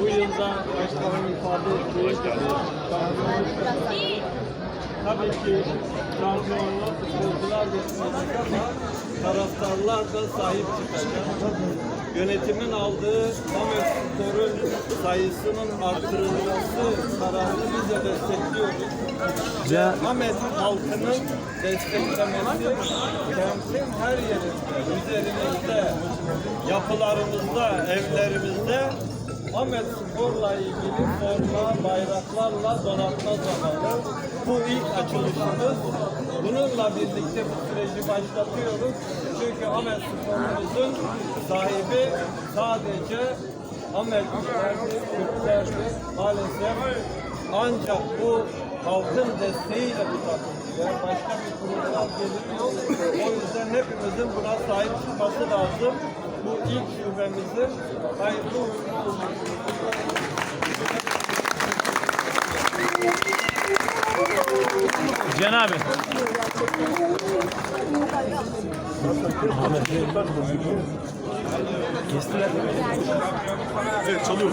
Bu yılda başkanın ifade ettiği gibi tabii ki şampiyonluğa futbolcular getirecek ama taraftarlar da sahip çıkacak. Yönetimin aldığı Ahmet Spor'un sayısının artırılması kararını biz de destekliyoruz. Ve Ahmet halkının desteklemesi kentin her yerinde, üzerimizde, yapılarımızda, evlerimizde Ahmet Spor'la ilgili forma, bayraklarla donatma zamanı. Bu ilk açılışımız. Bununla birlikte bu süreci başlatıyoruz. Çünkü Ahmet Spor'umuzun sahibi sadece Ahmetlilerdi, Türklerdi. Maalesef ancak bu halkın desteğiyle bu takım. Yani başka bir kurumdan gelir yok. O yüzden hepimizin buna sahip çıkması lazım. Bu ilk şubemizin hayırlı uğurlu olması. Can abi. Evet çalıyor.